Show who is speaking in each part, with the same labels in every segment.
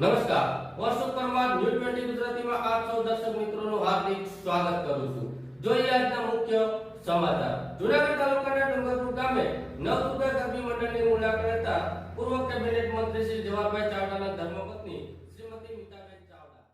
Speaker 1: નમસ્કાર વર્ષો Parmar news twenty ગુજરાતીમાં આપ સૌ દર્શક મિત્રોનું હાર્દિક સ્વાગત કરું છું જોઈએ આજના મુખ્ય સમાચાર જુનાગઢ તાલુકાના ડુંગરપુર ગામે નવદુર્ગા ગરબી મંડળની મુલાકાત લેતા પૂર્વ કેબિનેટ મંત્રી શ્રી જવાહરભાઈ ચાવડાના ધર્મપત્ની શ્રીમતી મીતાબેન ચાવડા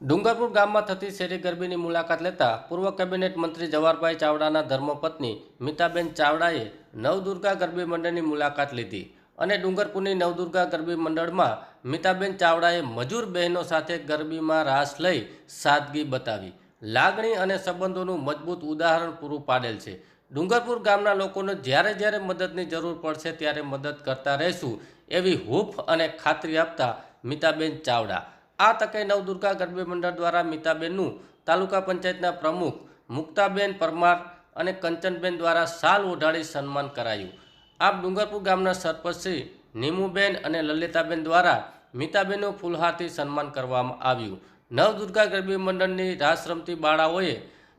Speaker 1: ડુંગરપુર ગામમાં થતી શેરી ગરબીની મુલાકાત લેતા પૂર્વ કેબિનેટ મંત્રી જવાહરભાઈ ચાવડાના ધર્મપત્ની મીતાબેન ચાવડાએ નવદુર્ગા ગરબી મંડળની મુલાકાત લીધી અને ડુંગરપુરની નવદુર્ગા ગરબી મંડળમાં મિતાબેન ચાવડાએ મજૂર બહેનો સાથે ગરબીમાં રાસ લઈ સાદગી બતાવી. લાગણી અને સંબંધોનું મજબૂત ઉદાહરણ પૂરું પાડેલ છે. ડુંગરપુર ગામના લોકોને જ્યારે જ્યારે મદદની જરૂર પડશે ત્યારે મદદ કરતા રહેશું એવી હૂફ અને ખાતરી આપતા મિતાબેન ચાવડા. આ તકે નવદુર્ગા ગરબી મંડળ દ્વારા મિતાબેનનું તાલુકા પંચાયતના પ્રમુખ મુક્તાબેન પરમાર અને કંચનબેન દ્વારા સાલ ઓઢાડી સન્માન કરાયું. આપ ડુંગરપુર ગામના સરપંચ શ્રી નીમુબેન અને લલિતાબેન દ્વારા મિતાબેનનું ફૂલહારથી સન્માન કરવામાં આવ્યું. નવદુર્ગા ગરબી મંડળની રાસરમતી બાળાઓએ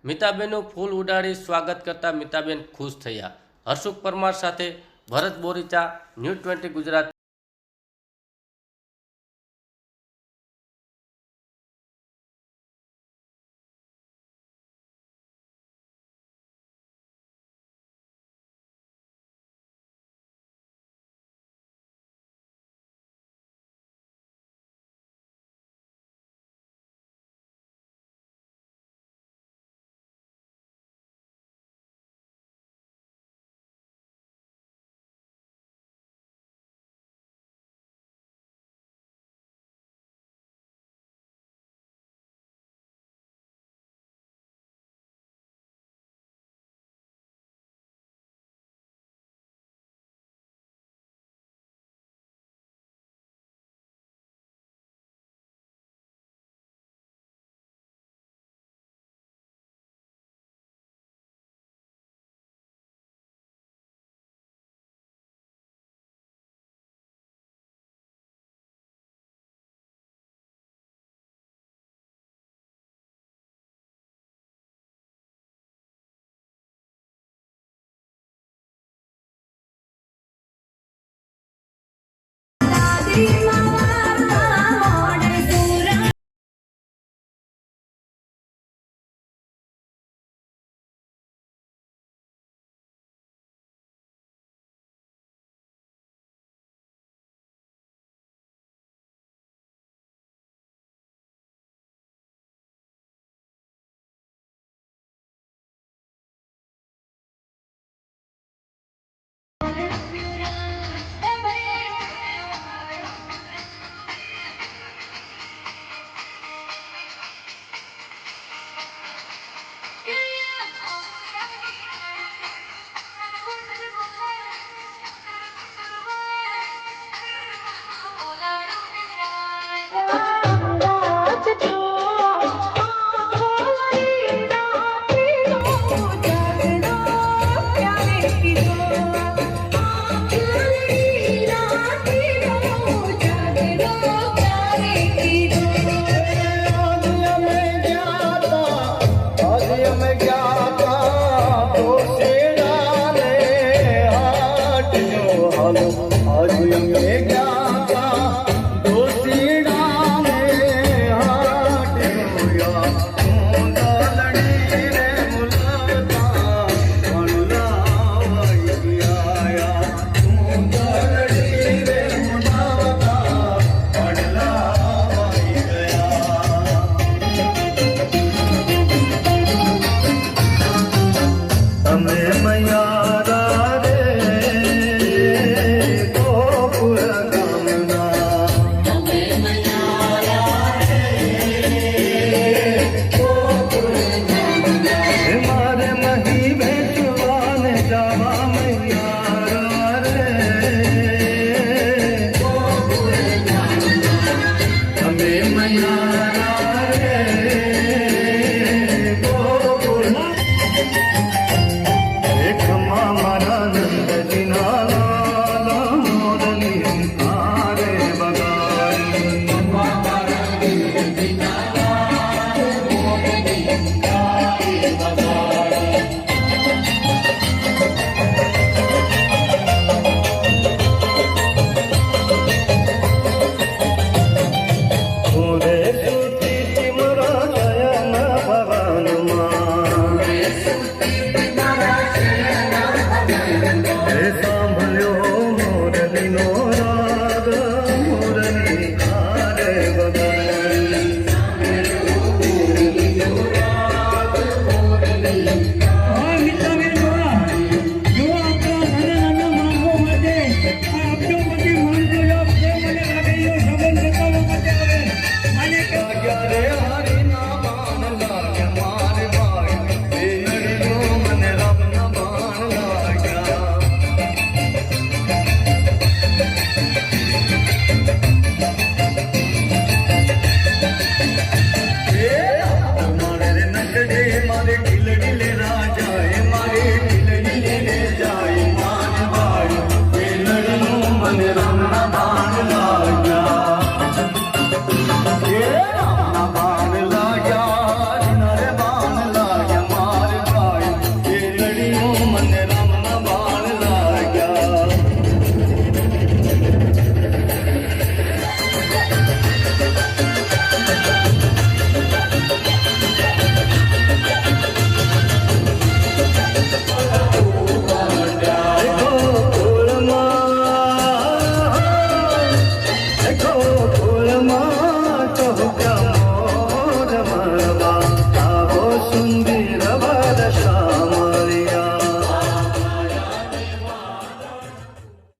Speaker 1: મિતાબેનનું ફૂલ ઉડાડી સ્વાગત કરતા મિતાબેન ખુશ થયા. હર્ષુક પરમાર સાથે ભરત બોરીચા, ન્યૂઝ ટ્વેન્ટી ગુજરાત